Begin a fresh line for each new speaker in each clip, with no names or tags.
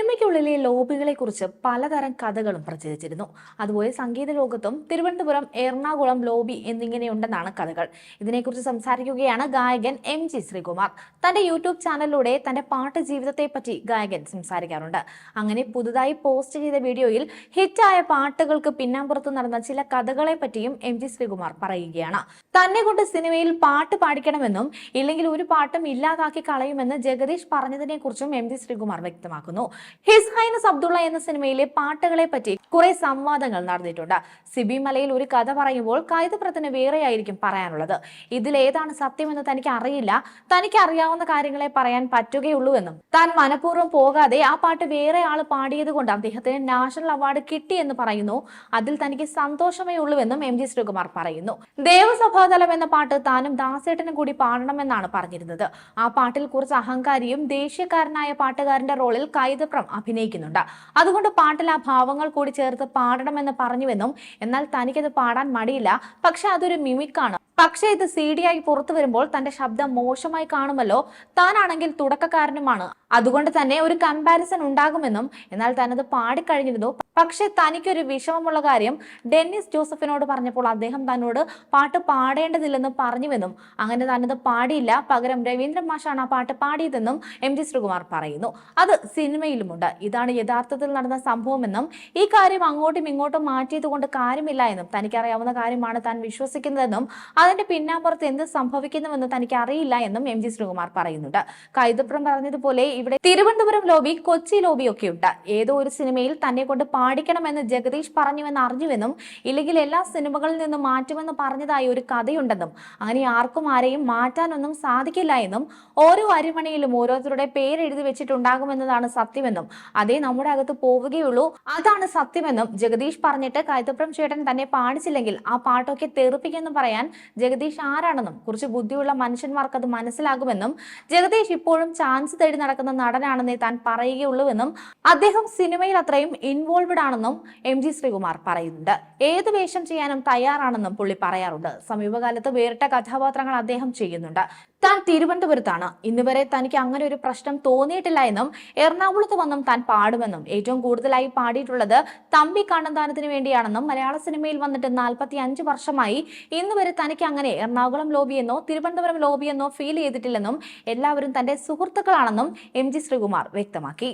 സിനിമയ്ക്കുള്ളിലെ ലോബികളെ കുറിച്ച് പലതരം കഥകളും പ്രചരിച്ചിരുന്നു. അതുപോലെ സംഗീത ലോകത്തും തിരുവനന്തപുരം എറണാകുളം ലോബി എന്നിങ്ങനെയുണ്ടെന്നാണ് കഥകൾ. ഇതിനെക്കുറിച്ച് സംസാരിക്കുകയാണ് ഗായകൻ എം ജി ശ്രീകുമാർ. തന്റെ യൂട്യൂബ് ചാനലിലൂടെ തന്റെ പാട്ട് ജീവിതത്തെ പറ്റി ഗായകൻ സംസാരിക്കാറുണ്ട്. അങ്ങനെ പുതുതായി പോസ്റ്റ് ചെയ്ത വീഡിയോയിൽ ഹിറ്റായ പാട്ടുകൾക്ക് പിന്നാമ്പുറത്ത് നടന്ന ചില കഥകളെ പറ്റിയും എം ജി ശ്രീകുമാർ പറയുകയാണ്. തന്നെ കൊണ്ട് സിനിമയിൽ പാട്ട് പാടിക്കണമെന്നും ഇല്ലെങ്കിൽ ഒരു പാട്ടും ഇല്ലാതാക്കി കളയുമെന്ന് ജഗദീഷ് പറഞ്ഞതിനെ കുറിച്ചും എം ജി ശ്രീകുമാർ വ്യക്തമാക്കുന്നു. ഹിസ് ഹൈനസ് അബ്ദുള്ള എന്ന സിനിമയിലെ പാട്ടുകളെ പറ്റി കുറെ സംവാദങ്ങൾ നടന്നിട്ടുണ്ട്. സിബി മലയിൽ ഒരു കഥ പറയുമ്പോൾ കൈതപ്രത്തിന് വേറെയായിരിക്കും പറയാനുള്ളത്. ഇതിലേതാണ് സത്യമെന്ന് തനിക്ക് അറിയില്ല. തനിക്ക് അറിയാവുന്ന കാര്യങ്ങളെ പറയാൻ പറ്റുകയുള്ളൂ എന്നും. താൻ മനഃപൂർവം പോകാതെ ആ പാട്ട് വേറെ ആൾ പാടിയത് കൊണ്ട് അദ്ദേഹത്തിന് നാഷണൽ അവാർഡ് കിട്ടി എന്ന് പറയുന്നു. അതിൽ തനിക്ക് സന്തോഷമേ ഉള്ളൂവെന്നും എം ജി ശ്രീകുമാർ പറയുന്നു. ദേവസഭാതലം എന്ന പാട്ട് താനും ദാസേട്ടനും കൂടി പാടണമെന്നാണ് പറഞ്ഞിരുന്നത്. ആ പാട്ടിൽ കുറച്ച് അഹങ്കാരിയും ദേഷ്യക്കാരനായ പാട്ടുകാരന്റെ റോളിൽ കൈതപ്രം അഭിനയിക്കുന്നുണ്ട്. അതുകൊണ്ട് പാട്ടിൽ ആ ഭാവങ്ങൾ കൂടി ചേർത്ത് പാടണമെന്ന് പറഞ്ഞുവെന്നും എന്നാൽ തനിക്കത് പാടാൻ മടിയില്ല. പക്ഷെ അതൊരു മിമിക്കാണ് പക്ഷേ ഇത് സി ഡി ആയി പുറത്തു വരുമ്പോൾ തന്റെ ശബ്ദം മോശമായി കാണുമല്ലോ. താനാണെങ്കിൽ തുടക്കക്കാരനുമാണ്. അതുകൊണ്ട് തന്നെ ഒരു കമ്പാരിസൺ ഉണ്ടാകുമെന്നും എന്നാൽ താനത് പാടിക്കഴിഞ്ഞിരുന്നു. പക്ഷെ തനിക്കൊരു വിഷമമുള്ള കാര്യം ഡെന്നിസ് ജോസഫിനോട് പറഞ്ഞപ്പോൾ അദ്ദേഹം തന്നോട് പാട്ട് പാടേണ്ടതില്ലെന്ന് പറഞ്ഞുവെന്നും അങ്ങനെ താനത് പാടിയില്ല. പകരം രവീന്ദ്രൻ മാഷാണ് ആ പാട്ട് പാടിയതെന്നും എം ജി ശ്രീകുമാർ പറയുന്നു. അത് സിനിമയിലുമുണ്ട്. ഇതാണ് യഥാർത്ഥത്തിൽ നടന്ന സംഭവമെന്നും ഈ കാര്യം അങ്ങോട്ടും ഇങ്ങോട്ടും മാറ്റിയത് കൊണ്ട് കാര്യമില്ല എന്നും തനിക്കറിയാവുന്ന കാര്യമാണ് താൻ വിശ്വസിക്കുന്നതെന്നും അതിന്റെ പിന്നാമ്പുറത്ത് എന്ത് സംഭവിക്കുന്നുവെന്ന് തനിക്ക് അറിയില്ല എന്നും എം ജി ശ്രീകുമാർ പറയുന്നുണ്ട്. കൈതപ്രം പറഞ്ഞതുപോലെ ഇവിടെ തിരുവനന്തപുരം ലോബി കൊച്ചി ലോബി ഒക്കെ ഉണ്ട് ഏതോ ഒരു സിനിമയിൽ തന്നെ കൊണ്ട് പാടിക്കണമെന്ന് ജഗദീഷ് പറഞ്ഞുവെന്ന് അറിഞ്ഞുവെന്നും ഇല്ലെങ്കിൽ എല്ലാ സിനിമകളിൽ നിന്നും മാറ്റുമെന്ന് പറഞ്ഞതായി ഒരു കഥയുണ്ടെന്നും അങ്ങനെ ആർക്കും ആരെയും മാറ്റാനൊന്നും സാധിക്കില്ല എന്നും ഓരോ അരിമണിയിലും ഓരോരുത്തരുടെ പേരെഴുതി വെച്ചിട്ടുണ്ടാകുമെന്നതാണ് സത്യമെന്നും അതേ നമ്മുടെ അകത്ത് പോവുകയുള്ളൂ. അതാണ് സത്യമെന്നും ജഗദീഷ് പറഞ്ഞിട്ട് കൈതപ്രം ചേട്ടൻ തന്നെ പാടിച്ചില്ലെങ്കിൽ ആ പാട്ടൊക്കെ തെറുപ്പിക്കുന്നു പറയാൻ ജഗദീഷ് ആരാണെന്നും കുറച്ച് ബുദ്ധിയുള്ള മനുഷ്യന്മാർക്ക് അത് മനസ്സിലാകുമെന്നും ജഗദീഷ് ഇപ്പോഴും ചാൻസ് തേടി നടക്കുന്ന നടനാണെന്നേ താൻ പറയുകയുള്ളൂവെന്നും അദ്ദേഹം സിനിമയിൽ അത്രയും ഇൻവോൾവഡ് ആണെന്നും എം ജി ശ്രീകുമാർ പറയുന്നുണ്ട്. ഏത് വേഷം ചെയ്യാനും തയ്യാറാണെന്നും പുള്ളി പറയാറുണ്ട്. സമീപകാലത്ത് വേറിട്ട കഥാപാത്രങ്ങൾ അദ്ദേഹം ചെയ്യുന്നുണ്ട്. താൻ തിരുവനന്തപുരത്താണ്. ഇന്നുവരെ തനിക്ക് അങ്ങനെ ഒരു പ്രശ്നം തോന്നിയിട്ടില്ല എന്നും എറണാകുളത്ത് വന്നും താൻ പാടുമെന്നും ഏറ്റവും കൂടുതലായി പാടിയിട്ടുള്ളത് തമ്പി കണ്ണന്താനത്തിന് വേണ്ടിയാണെന്നും മലയാള സിനിമയിൽ വന്നിട്ട് നാൽപ്പത്തി അഞ്ച് വർഷമായി. ഇന്നുവരെ തനിക്ക് അങ്ങനെ എറണാകുളം ലോബിയെന്നോ തിരുവനന്തപുരം ലോബിയെന്നോ ഫീൽ ചെയ്തിട്ടില്ലെന്നും എല്ലാവരും തന്റെ സുഹൃത്തുക്കളാണെന്നും എം ജി ശ്രീകുമാർ വ്യക്തമാക്കി.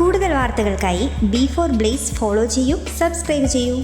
കൂടുതൽ വാർത്തകൾക്കായി ബി ഫോർ ബ്ലേസ് ഫോളോ ചെയ്യൂ സബ്സ്ക്രൈബ് ചെയ്യൂ.